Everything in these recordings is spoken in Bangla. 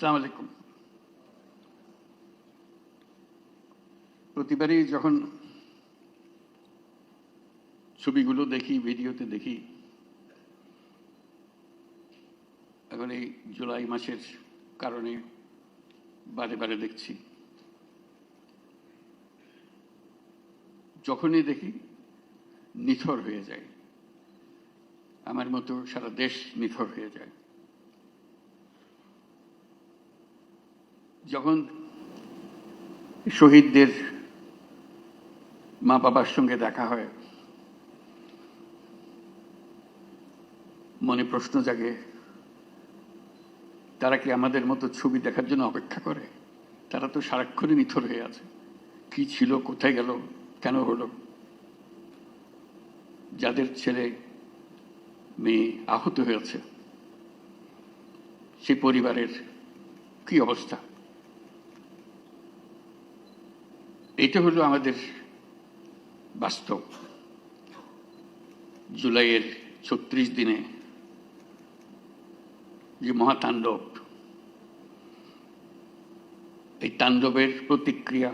আসসালামু আলাইকুম। প্রতিবারই যখন ছবিগুলো দেখি, ভিডিওতে দেখি, এখন এই জুলাই মাসের কারণে বারে বারে দেখছি। যখনই দেখি, নিথর হয়ে যায়। আমার মতো সারা দেশ নিথর হয়ে যায়। যখন শহীদদের মা বাবার সঙ্গে দেখা হয়, মনে প্রশ্ন জাগে, তারা কি আমাদের মতো ছবি দেখার জন্য অপেক্ষা করে? তারা তো সারাক্ষণই নিথর হয়ে আছে। কি ছিল, কোথায় গেল, কেন হলো? যাদের ছেলে, মেয়ে আহত হয়েছে, সেই পরিবারের কি অবস্থা? এটা হলো আমাদের বাস্তব। জুলাইয়ের ছত্রিশ দিনে যে মহাতাণ্ডব, এই তাণ্ডবের প্রতিক্রিয়া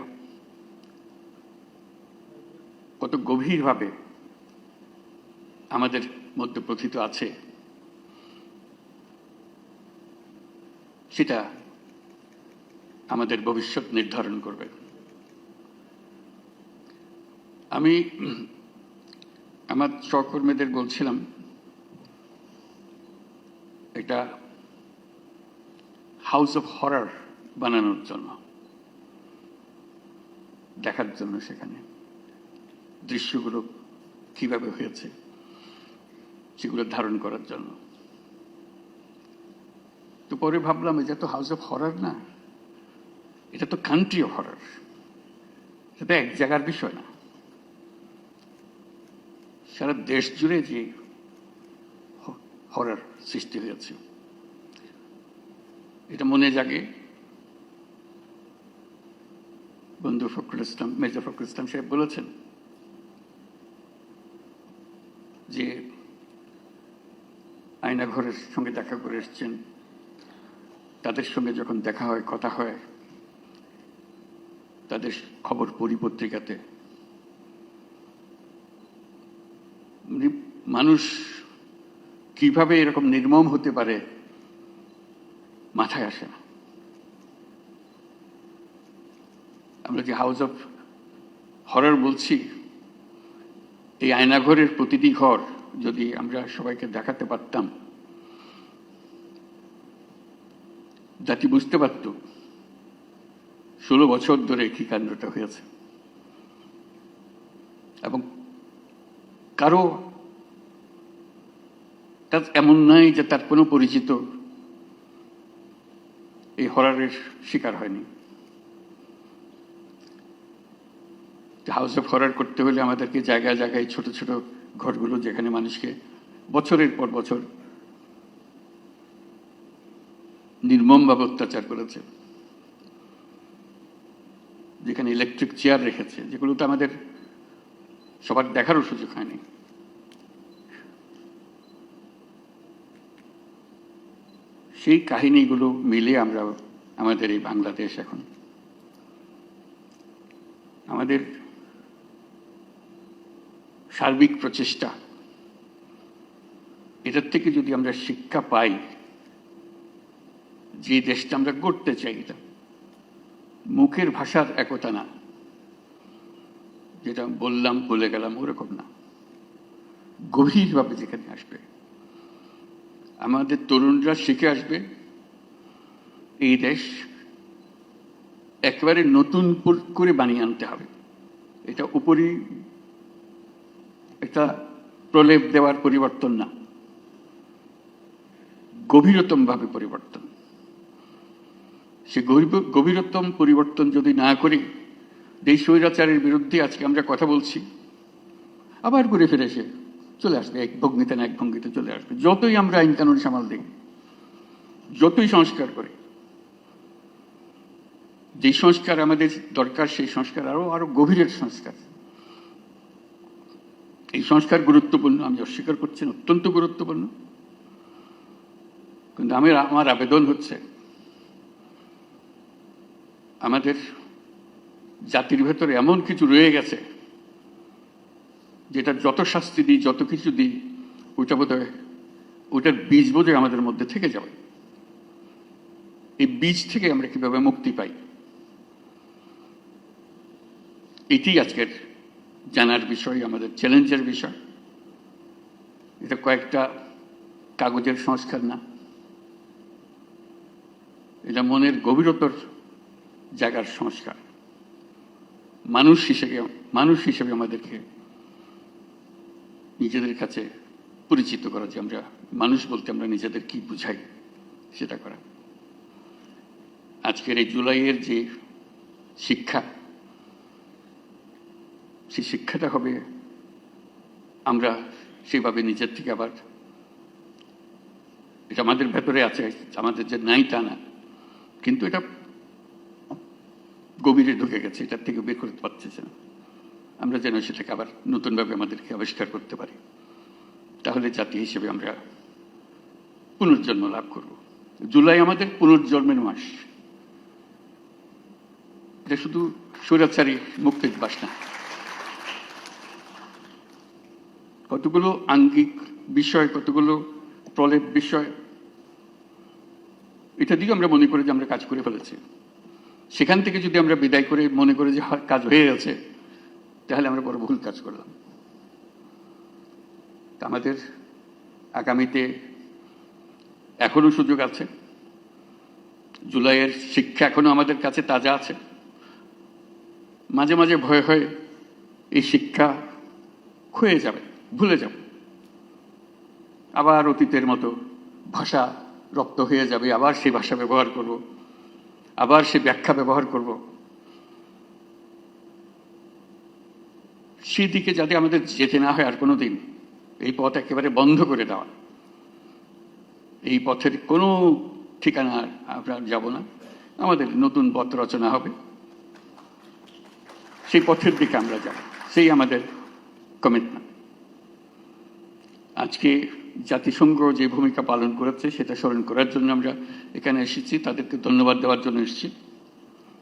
কত গভীরভাবে আমাদের মধ্যে প্রথিত আছে, সেটা আমাদের ভবিষ্যৎ নির্ধারণ করবে। আমি আমার সহকর্মীদের বলছিলাম একটা হাউস অফ হরার বানানোর জন্য, দেখার জন্য সেখানে। দৃশ্যগুলো কীভাবে হয়েছে, সেগুলো ধারণ করার জন্য। তো পরে ভাবলাম এটা তো হাউস অফ হরার না, এটা তো কান্ট্রি অফ হরার এটা এক জায়গার বিষয় না। সারা দেশ জুড়ে যে হরার সৃষ্টি হয়েছে। এটা মনে জাগে বন্ধু ফখরুল ইসলাম মেজর ফখরুল ইসলাম সাহেব বলেছেন যে আয়না ঘরের সঙ্গে দেখা করে এসছেন। তাদের সঙ্গে যখন দেখা হয়, কথা হয়, তাদের খবর পড়ি পত্রিকাতে মানে মানুষ কীভাবে এরকম নির্মম হতে পারে, মাথায় আসে না। আমরা যে হাউস অফ হরর বলছি, এই আয়নাঘরের প্রতিটি ঘর যদি আমরা সবাইকে দেখাতে পারতাম জাতি বুঝতে পারত ষোলো বছর ধরে কি কাণ্ডটা হয়েছে। এবং কারও তার এমন নয় যে তার কোনো পরিচিত এই হরারের শিকার হয়নি। হাউস অফ হরার করতে হলে আমাদেরকে জায়গায় জায়গায় ছোট ছোট ঘরগুলো যেখানে মানুষকে বছরের পর বছর নির্মমভাবে অত্যাচার করেছে, যেখানে ইলেকট্রিক চেয়ার রেখেছে যেগুলো তো আমাদের সবার দেখারও সুযোগ হয়নি। সেই কাহিনীগুলো মিলে আমরা আমাদের এই বাংলাদেশ এখন। আমাদের সার্বিক প্রচেষ্টা, এটার থেকে যদি আমরা শিক্ষা পাই, যে দেশটা আমরা গড়তে চাই, এটা মুখের ভাষার একতা না। যেটা বললাম বলে গেলাম, ওরকম না। গভীরভাবে যেখানে আসবে। আমাদের তরুণরা শিখে আসবে, এই দেশ একেবারে নতুন করে বানিয়ে আনতে হবে। এটা উপরই একটা প্রলেপ দেওয়ার পরিবর্তন না। গভীরতম ভাবে পরিবর্তন। সে গভীরতম পরিবর্তন যদি না করি এই স্বৈরাচারের বিরুদ্ধে আজকে আমরা কথা বলছি। আবার ঘুরে ফিরে এসে চলে আসবে, এক ভঙ্গিতে না এক ভঙ্গিতে চলে আসবে। যতই আমরা আইন কানুন সামাল দিই, যতই সংস্কার করি, যে সংস্কার আমাদের দরকার, সেই সংস্কার আরও আরও গভীরের সংস্কার। এই সংস্কার গুরুত্বপূর্ণ, আমি অস্বীকার করছি অত্যন্ত গুরুত্বপূর্ণ। কিন্তু আমি আমার আবেদন হচ্ছে, আমাদের জাতির ভেতরে এমন কিছু রয়ে গেছে যেটা যত শাস্তি দিই, যত কিছু দিই, ওইটা বোধ ওইটার বীজ বোধহয় আমাদের মধ্যে থেকে যাবে। এই বীজ থেকে আমরা কীভাবে মুক্তি পাই? এটি আজকের জানার বিষয়, আমাদের চ্যালেঞ্জের বিষয়। এটা কয়েকটা কাগজের সংস্কার না। এটা মনের গভীরতর জায়গার সংস্কার। মানুষ হিসেবে মানুষ হিসেবে আমাদেরকে নিজেদের কাছে পরিচিত করা যে আমরা মানুষ বলতে আমরা নিজেদের কি বুঝাই সেটা করা। আজকের এই জুলাইয়ের যে শিক্ষা, সেই শিক্ষাটা হবে আমরা সেভাবে নিজের থেকে আবার এটা আমাদের ভেতরে আছে, আমাদের যে নাই তা না। কিন্তু এটা গভীরে ঢুকে গেছে, এটার থেকে বের করতে পারতেছে না। আমরা যেন সেটাকে আবার নতুনভাবে আমাদেরকে আবিষ্কার করতে পারি। তাহলে জাতি হিসেবে আমরা পুনর্জন্ম লাভ করব। জুলাই আমাদের পুনর্জন্মের মাস। এটা শুধু স্বৈরাচারী মুক্তির বাস না। কতগুলো আঙ্গিক বিষয়, কতগুলো প্রলেপ বিষয়, এটা দিকে আমরা মনে করি যে আমরা কাজ করে ফেলেছি। সেখান থেকে যদি আমরা বিদায় করে মনে করি যে কাজ হয়ে গেছে, তাহলে আমরা বড় ভুল কাজ করলাম। আমাদের আগামীতে এখনও সুযোগ আছে। জুলাইয়ের শিক্ষা এখনও আমাদের কাছে তাজা আছে। মাঝে মাঝে ভয় হয় এই শিক্ষা ক্ষয়ে যাবে, ভুলে যাব। আবার অতীতের মতো ভাষা রপ্ত হয়ে যাবে, আবার সেই ভাষা ব্যবহার করব। আবার সে ব্যাখ্যা ব্যবহার করব। সেদিকে যাতে আমাদের যেতে না হয় আর কোনো দিন এই পথ একেবারে বন্ধ করে দেওয়া। এই পথের কোনো ঠিকানা আমরা যাব না। আমাদের নতুন পথ রচনা হবে। সেই পথের দিকে আমরা যাব। সেই আমাদের কমিটমেন্ট আজকে জাতিসংঘ যে ভূমিকা পালন করেছে, সেটা স্মরণ করার জন্য আমরা এখানে এসেছি। তাদেরকে ধন্যবাদ দেওয়ার জন্য এসেছি।